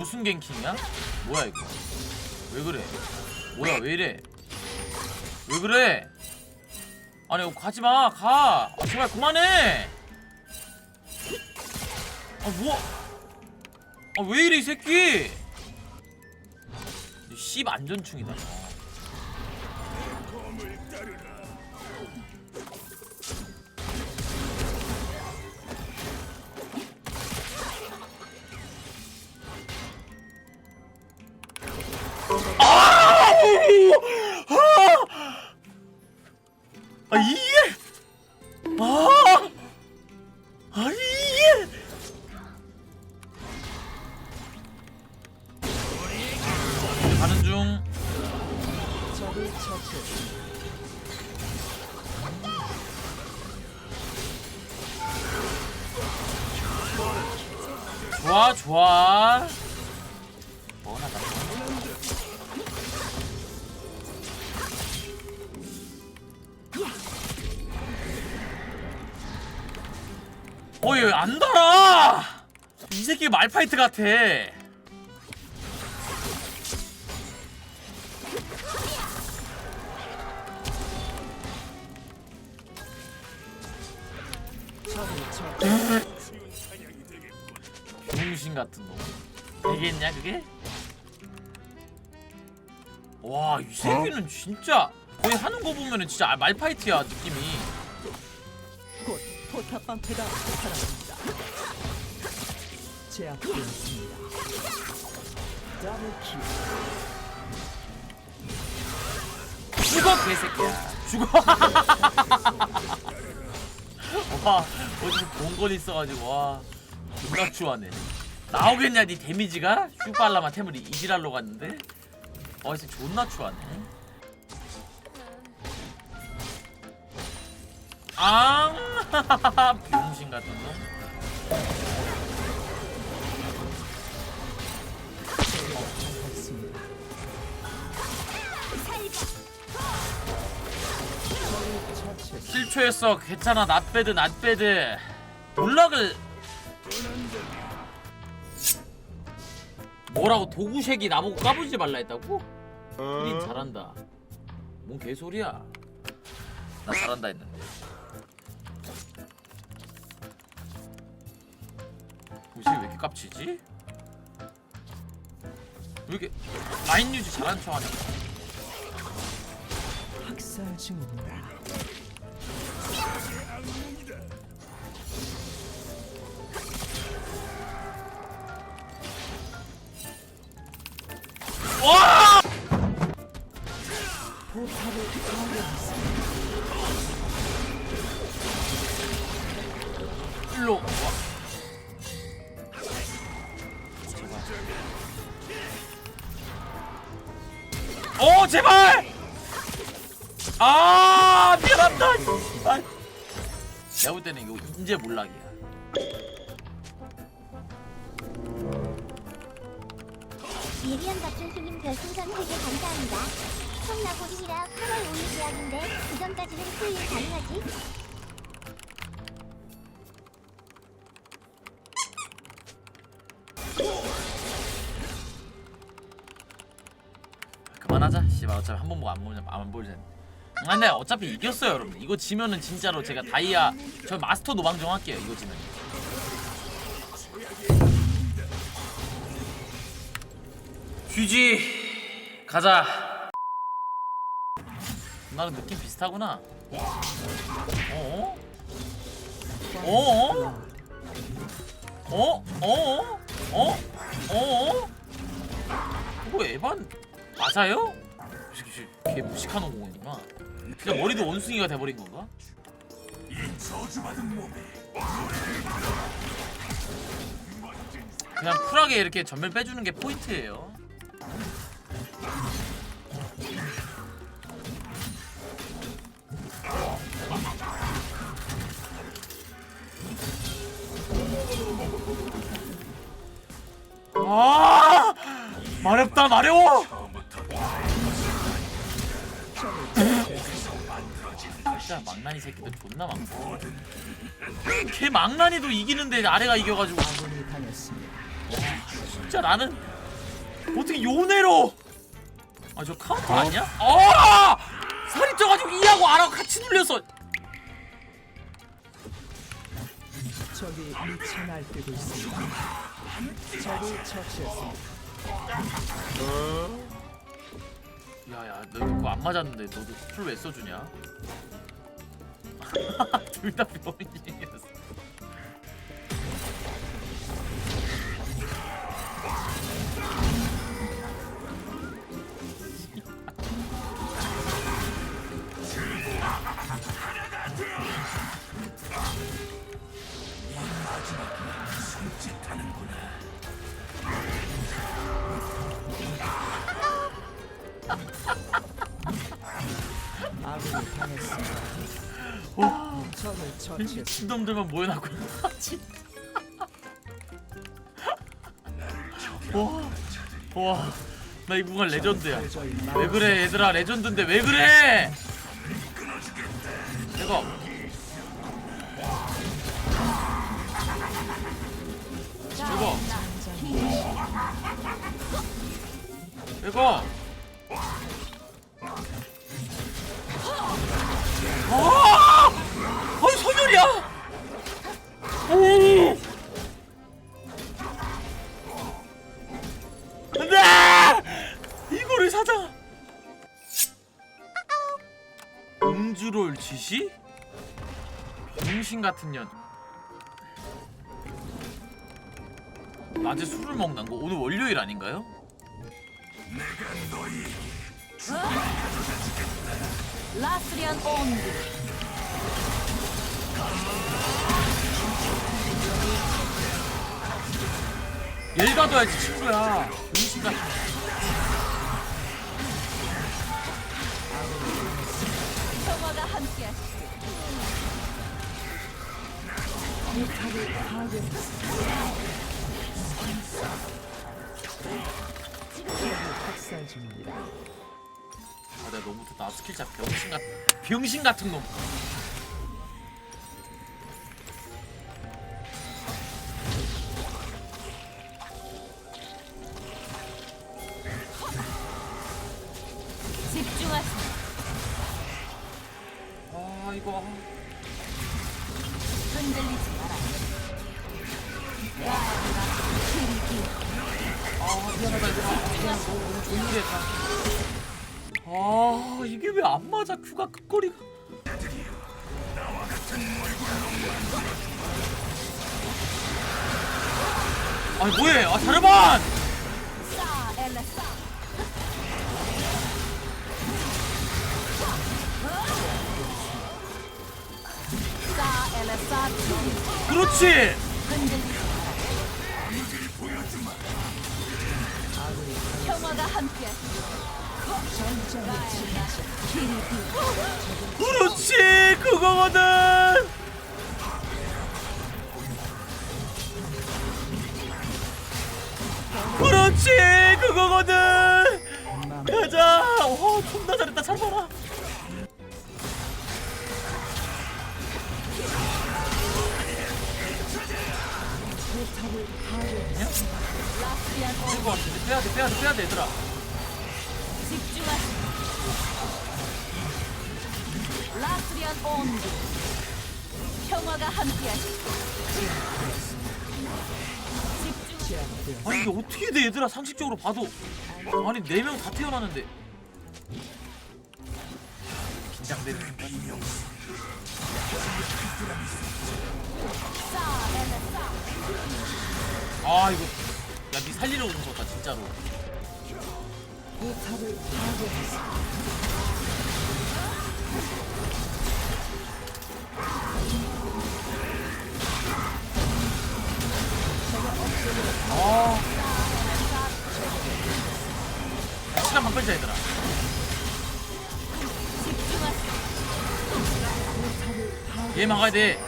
무슨 갱킹이야? 뭐야 이거? 왜 그래? 뭐야 왜 이래? 왜 그래? 아니 이거 가지 마, 가. 아, 제발 그만해. 아 뭐? 아 왜 이래 이 새끼? 씹 안전충이다. 너. 좋아 좋아. 뻔하다 어이 안 달아! 이 새끼 말파이트 같아 같은 놈 되겠냐 그게? 와 이 새끼는 진짜 거의 하는 거 보면은 진짜 말파이트야 느낌이 곧 포탑 방패가 사라집니다. 제압되었습니다. 더블 킬. 죽어 개새끼야 죽어 와 어디 본건 있어가지고 와 존나 추하네 나오겠냐 니 데미지가? 슈발라마 템을 이지랄로 갔는데? 와 진짜 존나 추하네. 앙 병신 같은 놈. 실초했어 괜찮아. 낫배드 낫배드 몰락을 뭐라고 도구색이 나보고 까부지 말라 했다고? 우린 잘한다 뭔 개소리야 나 잘한다 했는데 도구색이 왜 이렇게 깝치지? 왜 이렇게 라인 유지 잘하는 척 하냐 학살 중입니다. 와! 일로 와. 오 제발! 아 미안합니다. 씨발. 내가 볼 때는 이거 인제 몰락이야. 예리한 박준 수님 별풍선 3개 감사합니다. 손나고리라 8월 5일 예약인데 그 전까지는 수일 가능하지? 그만하자. 씨발 어차피 한 번 보고 안 보면 안 보자. 아 근데 어차피 이겼어요 여러분. 이거 지면은 진짜로 제가 다이아 저 마스터 노방정 할게요. 이거 지면. 휴지 가자. 나랑 느낌 비슷하구나. 어? 어? 어? 어? 어? 어? 그거 에반 맞아요? 개 무식한 공이구나. 그냥 머리도 원숭이가 돼버린 건가? 그냥 쿨하게 이렇게 전멸 빼주는 게 포인트예요. 아 마렵다 마려워. 진짜 망나니 새끼들 존나 많고. 걔 망나니도 이기는데 아래가 이겨가지고. 진짜 나는 어떻게 요네로? 아 저 카운터 아니야? 아! 살이 쪄가지고 이하고 R하고 같이 눌려서 적이 미쳐 날뛰고 있습니다. 적을 처치했습니다. 야야 너 이거 안 맞았는데 너도 풀 왜 써주냐? 둘 다 병인이었어 아군이 미친놈들만 모여놨고 와와 나 이 구간 레전드야. 왜 그래 얘들아 레전드인데 왜 그래? 이거. 이거. 이거 지시? 병신 같은 년 낮에 술을 먹는 거 오늘 월요일 아닌가요? 라스리안 온드 열 가둬야지 친구야 병신 같은 중입니다. 아 너무 나 스킬 잡 병신 같 병신 같은 놈 아 이거 흔들리지 마라 아 미안하다 조용했다 아 이게 왜 안 맞아? 큐가 끝거리가. 아니 뭐해? 아 자르반 그렇지. 그렇지 그거거든. 그렇지 그거거든. 가자. 와 존나 잘했다. 잘 봐라 얘들아 집중하시 라스리안 온드 평화가 함께하시 집중. 아니 이게 어떻게 돼 얘들아? 상식적으로 봐도. 아니 네 명 다 태어나는데. 긴장되는 순간 싸아 이거. 야니 살리러 오는 거다 진짜로 얘 막아야 돼.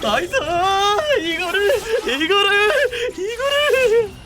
나이스! 이거를 이거를 이거를